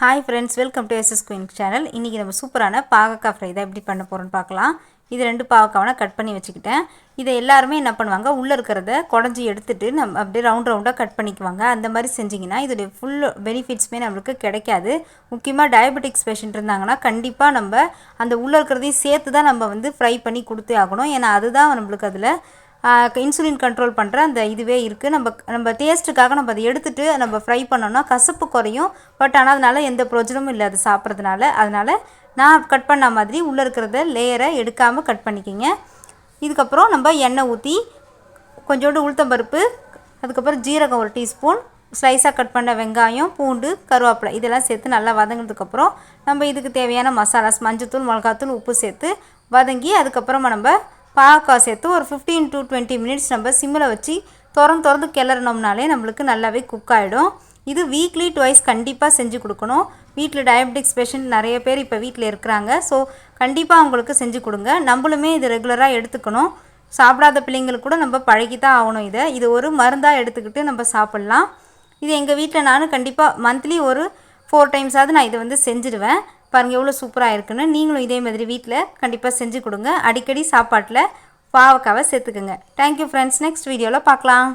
Hi friends welcome to SS queen channel இன்றைக்கி நம்ம சூப்பரான பாகக்காய் ஃப்ரை தான் எப்படி பண்ண போகிறோன்னு பார்க்கலாம். இது ரெண்டு பாவக்காவை கட் பண்ணி வச்சுக்கிட்டேன். இதை எல்லாருமே என்ன பண்ணுவாங்க? உள்ளே இருக்கிறத குடஞ்சி எடுத்துகிட்டு நம்ம அப்படியே ரவுண்ட் ரவுண்டாக கட் பண்ணிக்குவாங்க. அந்த மாதிரி செஞ்சிங்கன்னா இதோடைய ஃபுல் பெனிஃபிட்ஸுமே நம்மளுக்கு கிடைக்காது. முக்கியமாக டயபெட்டிக்ஸ் பேஷண்ட் இருந்தாங்கன்னா கண்டிப்பாக நம்ம அந்த உள்ளே இருக்கிறதையும் சேர்த்து தான் நம்ம வந்து ஃப்ரை பண்ணி கொடுத்தே ஆகணும். ஏன்னா அதுதான் நம்மளுக்கு அதில் இன்சுலின் கண்ட்ரோல் பண்ணுற அந்த இதுவே இருக்குது நம்ம நம்ம டேஸ்ட்டுக்காக நம்ம அதை எடுத்துகிட்டு நம்ம ஃப்ரை பண்ணோம்னா கசப்பு குறையும். பட் ஆனால் அதனால் எந்த பிரோஜனமும் இல்லை அது சாப்பிட்றதுனால. அதனால் நான் கட் பண்ண மாதிரி உள்ளே இருக்கிறத லேயரை எடுக்காமல் கட் பண்ணிக்கிங்க. இதுக்கப்புறம் நம்ம எண்ணெய் ஊற்றி கொஞ்சோண்டு உளுத்தம்பருப்பு அதுக்கப்புறம் ஜீரகம் ஒரு டீஸ்பூன் ஸ்லைஸாக கட் பண்ண வெங்காயம் பூண்டு கருவேப்பிலை இதெல்லாம் சேர்த்து நல்லா வதங்கினதுக்கப்புறம் நம்ம இதுக்கு தேவையான மசாலாஸ் மஞ்சத்தூள் மிளகாத்தூள் உப்பு சேர்த்து வதங்கி அதுக்கப்புறமா நம்ம பாகக்காய் சேர்த்து ஒரு ஃபிஃப்டீன் டு டுவெண்ட்டி மினிட்ஸ் நம்ம சிம்மில் வச்சு திறந்து திறந்து கிளறினோம்னாலே நம்மளுக்கு நல்லாவே குக் ஆகிடும் இது வீக்லி டுவைஸ் கண்டிப்பாக செஞ்சு கொடுக்கணும். வீட்டில் டயபெட்டிக்ஸ் பேஷண்ட் நிறைய பேர் இப்போ வீட்டில் இருக்கிறாங்க. ஸோ கண்டிப்பாக அவங்களுக்கு செஞ்சு கொடுங்க. நம்மளுமே இது ரெகுலராக எடுத்துக்கணும். சாப்பிடாத பிள்ளைங்களுக்கு கூட நம்ம பழகி தான் ஆகணும் இதை. இது ஒரு மருந்தாக எடுத்துக்கிட்டு நம்ம சாப்பிட்லாம். இது எங்கள் வீட்டில் நான் கண்டிப்பாக மந்த்லி ஒரு ஃபோர் டைம்ஸாவது நான் இதை வந்து செஞ்சுடுவேன் பாருங்கள் எவ்வளோ சூப்பராக இருக்குன்னு. நீங்களும் இதே மாதிரி வீட்டில் கண்டிப்பாக செஞ்சு கொடுங்க. அடிக்கடி சாப்பாட்டில் பாவக்காவை சேர்த்துக்குங்க. தேங்க்யூ ஃப்ரெண்ட்ஸ் நெக்ஸ்ட் வீடியோவில் பார்க்கலாம்.